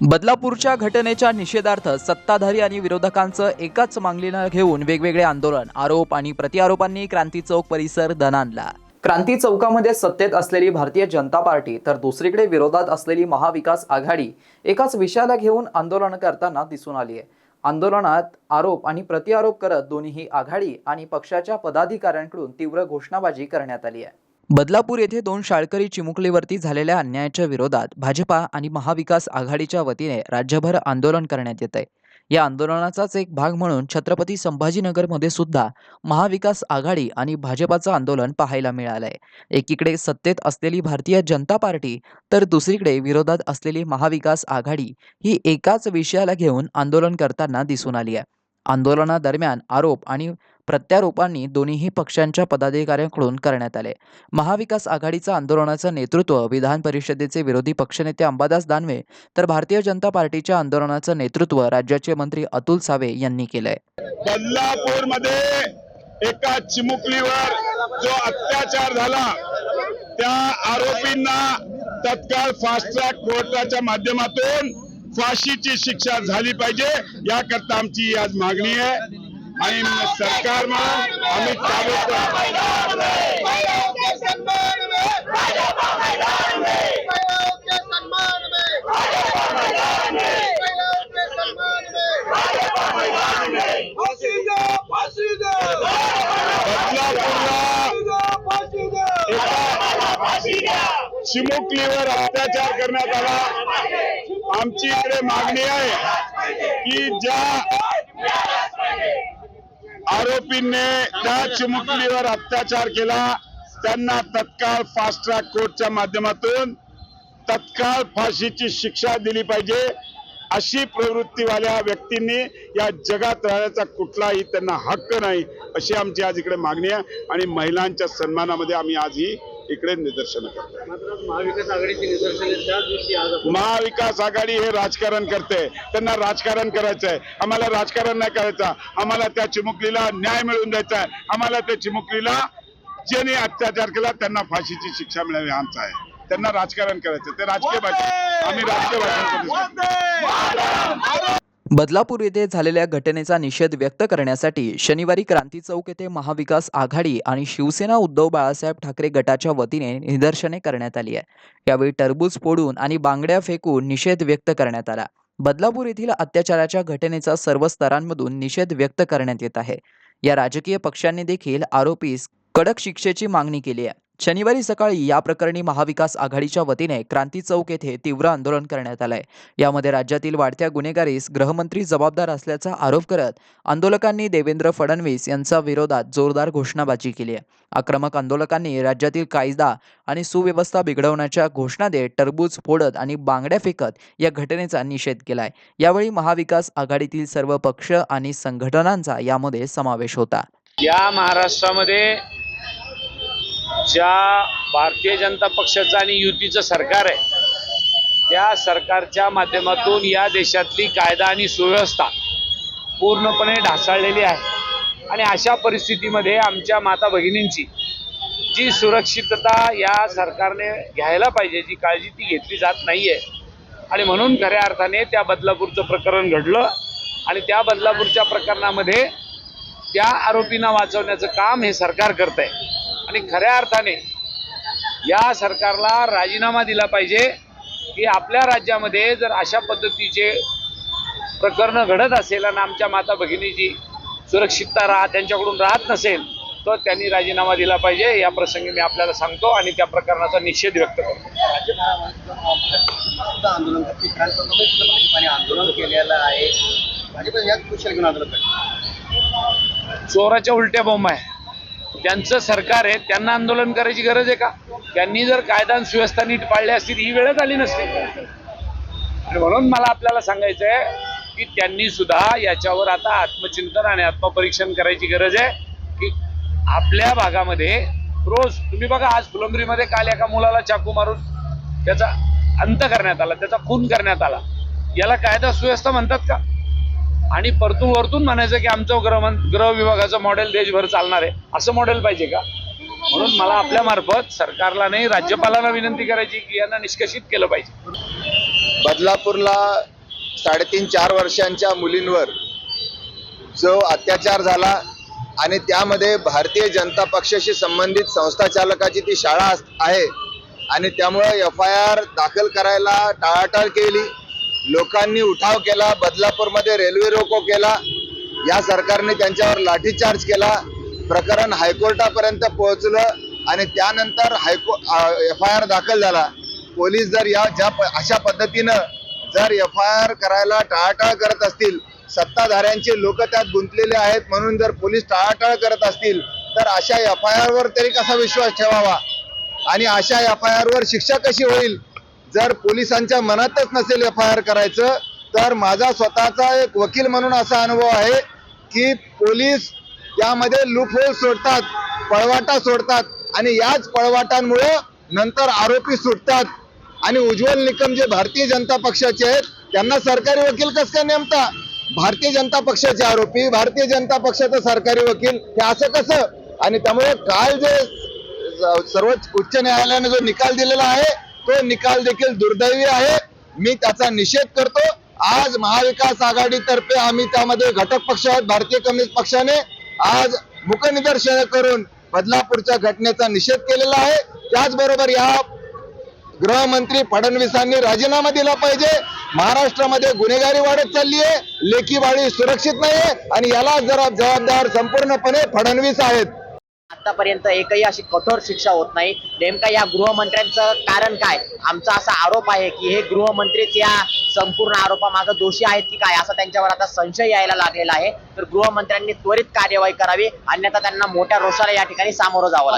बदलापूरच्या घटनेच्या निषेधार्थ सत्ताधारी आणि विरोधकांचं एकाच मागणीनं घेऊन वेगवेगळे आंदोलन आरोप आणि प्रतिआरोपांनी क्रांती चौक परिसर दणाणला. क्रांती चौकामध्ये सत्तेत असलेली भारतीय जनता पार्टी तर दुसरीकडे विरोधात असलेली महाविकास आघाडी एकाच विषयाला घेऊन आंदोलन करताना दिसून आली आहे आंदोलनात आरोप आणि प्रतिआरोप करत दोन्ही आघाडी आणि पक्षाच्या पदाधिकाऱ्यांकडून तीव्र घोषणाबाजी करण्यात आली आहे बदलापूर येथे दोन शाळकरी चिमुकलीवरती झालेल्या अन्यायाच्या विरोधात भाजपा आणि महाविकास आघाडीच्या वतीने राज्यभर आंदोलन करण्यात येत आहे या आंदोलनाचाच एक भाग म्हणून छत्रपती संभाजीनगरमध्ये सुद्धा महाविकास आघाडी आणि भाजपाचं आंदोलन पाहायला मिळालंय. एकीकडे सत्तेत असलेली भारतीय जनता पार्टी तर दुसरीकडे विरोधात असलेली महाविकास आघाडी ही एकाच विषयाला घेऊन आंदोलन करताना दिसून आली आहे. आंदोलनादरम्यान आरोप आणि प्रत्यारोपांनी दोन्ही पक्षांच्या पदाधिकाऱ्यांकडून करण्यात आले. महाविकास आघाडीचं आंदोलनाचं नेतृत्व विधान परिषदेचे विरोधी पक्षनेते अंबादास दानवे तर भारतीय जनता पार्टीच्या आंदोलनाचं नेतृत्व राज्याचे मंत्री अतुल सावे यांनी केलंय. बदलापूरमध्ये एका चिमुकलीवर जो अत्याचार झाला त्या आरोपींना तत्काळ फास्ट ट्रॅक कोर्टाच्या माध्यमातून फाशीची शिक्षा झाली पाहिजे याकरता आमची आज मागणी आहे. आणि सरकार आम्ही चिमुकलीवर अत्याचार करण्यात आला. आमची इकडे मागणी आहे की ज्या आरोपींनी त्या चिमुकलीवर अत्याचार केला त्यांना तत्काळ फास्ट ट्रॅक कोर्टच्या माध्यमातून तत्काळ फाशीची शिक्षा दिली पाहिजे. अशी प्रवृत्तीवाल्या व्यक्तींनी या जगात राहण्याचा कुठलाही त्यांना हक्क नाही अशी आमची आज इकडे मागणी आहे. आणि महिलांच्या सन्मानामध्ये आम्ही आज ही इकडे निदर्शनं करतो मात्र महाविकास आघाडीची निदर्शने महाविकास आघाडी हे राजकारण करते. त्यांना राजकारण करायचं आहे आम्हाला राजकारण नाही करायचं. आम्हाला त्या चिमुकलीला न्याय मिळवून द्यायचा आहे. आम्हाला त्या चिमुकलीला ज्याने अत्याचार केला त्यांना फाशीची शिक्षा मिळावी आमचा आहे. त्यांना राजकारण करायचं ते राजकीय भाषण आम्ही राजकीय भाषण बदलापूर येथे झालेल्या घटनेचा निषेध व्यक्त करण्यासाठी शनिवारी क्रांती चौक येथे महाविकास आघाडी आणि शिवसेना उद्धव बाळासाहेब ठाकरे गटाच्या वतीने निदर्शने करण्यात आली आहे. यावेळी टरबूज फोडून आणि बांगड्या फेकून निषेध व्यक्त करण्यात आला. बदलापूर येथील अत्याचाराच्या घटनेचा सर्व स्तरांमधून निषेध व्यक्त करण्यात येत आहे. या राजकीय पक्षांनी देखील आरोपीस कडक शिक्षेची मागणी केली आहे. शनिवारी सकाळी या प्रकरणी महाविकास आघाडीच्या वतीने क्रांती चौक येथे तीव्र आंदोलन करण्यात आलंय. यामध्ये राज्यातील वाढत्या गुन्हेगारीस गृहमंत्री जबाबदार असल्याचा आरोप करत आंदोलकांनी देवेंद्र फडणवीस यांचा विरोधात जोरदार घोषणाबाजी केली आहे. आक्रमक आंदोलकांनी राज्यातील कायदा आणि सुव्यवस्था बिघडवण्याच्या घोषणा देत टरबूज फोडत आणि बांगड्या फेकत या घटनेचा निषेध केलाय. यावेळी महाविकास आघाडीतील सर्व पक्ष आणि संघटनांचा यामध्ये समावेश होता. या महाराष्ट्रामध्ये ज्या भारतीय जनता पक्षाचं आणि युतीचं सरकार आहे त्या सरकारच्या माध्यमातून या देशातली कायदा आणि सुव्यवस्था पूर्णपणे ढासळलेली आहे. आणि अशा परिस्थितीमध्ये आमच्या माता भगिनींची जी सुरक्षितता या सरकारने घ्यायला पाहिजे जी काळजी ती घेतली जात नाही आहे आणि म्हणून खऱ्या अर्थाने त्या बदलापूरचं प्रकरण घडलं आणि त्या बदलापूरच्या प्रकरणामध्ये त्या आरोपींना वाचवण्याचं काम हे सरकार करत आहे आणि खऱ्या अर्थाने या सरकारला राजीनामा दिला पाहिजे की आपल्या राज्यामध्ये जर अशा पद्धतीचे प्रकरणं घडत असेल आणि आमच्या माता भगिनीची सुरक्षितता राहा त्यांच्याकडून राहत नसेल तर त्यांनी राजीनामा दिला पाहिजे. या प्रसंगी मी आपल्याला सांगतो आणि त्या प्रकरणाचा निषेध व्यक्त करतो. आंदोलन केलेलं आहे. चोराच्या उलट्या बॉम्ब आहे. त्यांचं सरकार आहे त्यांना आंदोलन करायची गरज आहे का? त्यांनी जर कायदा सुव्यवस्था नीट पाळली असतील ही वेळच आली नसती. आणि म्हणून मला आपल्याला सांगायचं आहे की त्यांनी सुद्धा याच्यावर आता आत्मचिंतन आणि आत्मपरीक्षण करायची गरज आहे की आपल्या भागामध्ये रोज तुम्ही बघा आज फुलंब्रीमध्ये काल एका मुलाला चाकू मारून त्याचा अंत करण्यात आला त्याचा खून करण्यात आला. याला कायदा सुव्यवस्था म्हणतात का? आणि परतून वरतून म्हणायचं की आमचं गृह गृह विभागाचं मॉडेल देशभर चालणार आहे. असं मॉडेल पाहिजे का? म्हणून मला आपल्या मार्फत सरकारला नाही राज्यपालांना विनंती करायची की यांना निष्कर्षित केलं पाहिजे. बदलापूरला साडेतीन चार वर्षांच्या मुलींवर जो अत्याचार झाला आणि त्यामध्ये भारतीय जनता पक्षाशी संबंधित संस्था चालकाची ती शाळा आहे. आणि त्यामुळे एफ आय आर दाखल करायला टाळाटाळ केली. लोकांनी उठाव केला बदलापूरमध्ये रेल्वे रोको केला या सरकारने त्यांच्यावर लाठीचार्ज केला प्रकरण हायकोर्टापर्यंत पोहोचलं आणि त्यानंतर हायको एफ आय आर दाखल झाला. पोलीस जर या ज्या अशा पद्धतीनं जर एफ आय आर करायला टाळाटाळ करत असतील सत्ताधाऱ्यांचे लोक त्यात गुंतलेले आहेत म्हणून जर पोलीस टाळाटाळ करत असतील तर अशा एफ आय आर वर तरी कसा विश्वास ठेवावा? आणि अशा एफ आय आर वर शिक्षा कशी होईल? जर पोलिसांच्या मनातच नसेल एफ आय आर करायचं तर माझा स्वतःचा एक वकील म्हणून असा अनुभव आहे की पोलीस यामध्ये लूपहोल सोडतात पळवाटा सोडतात आणि याच पळवाटांमुळे नंतर आरोपी सुटतात. आणि उज्ज्वल निकम जे भारतीय जनता पक्षाचे आहेत त्यांना सरकारी वकील कस काय नेमता? भारतीय जनता पक्षाचे आरोपी भारतीय जनता पक्षाचा सरकारी वकील हे असं कसं? आणि त्यामुळे काल जे सर्वोच्च उच्च न्यायालयाने जो निकाल दिलेला आहे तो निकाल देखील दुर्दैवी आहे. मी त्याचा निषेध करतो. आज महाविकास आघाडीतर्फे आम्ही त्यामध्ये घटक पक्ष आहोत भारतीय कम्युनिस्ट पक्षाने. आज मुखनिदर्शन करून बदलापूरच्या घटनेचा निषेध केलेला आहे. त्याचबरोबर या गृहमंत्री फडणवीसांनी राजीनामा दिला पाहिजे. महाराष्ट्रामध्ये गुन्हेगारी वाढत चालली आहे. लेखी बाळी सुरक्षित नाहीये. आणि याला जरा जबाबदार संपूर्णपणे फडणवीस आहेत. आतापर्यंत एकही अशी कठोर शिक्षा होत नाही. नेमका या गृहमंत्र्यांचं कारण काय? आमचा असा आरोप आहे की हे गृहमंत्रीच या संपूर्ण आरोपामागे दोषी आहेत की काय? असा त्यांच्यावर आता संशय यायला लागलेला आहे. तर गृहमंत्र्यांनी त्वरित कार्यवाही करावी. अन्यथा त्यांना मोठ्या रोषाला या ठिकाणी सामोरं जावं लागेल.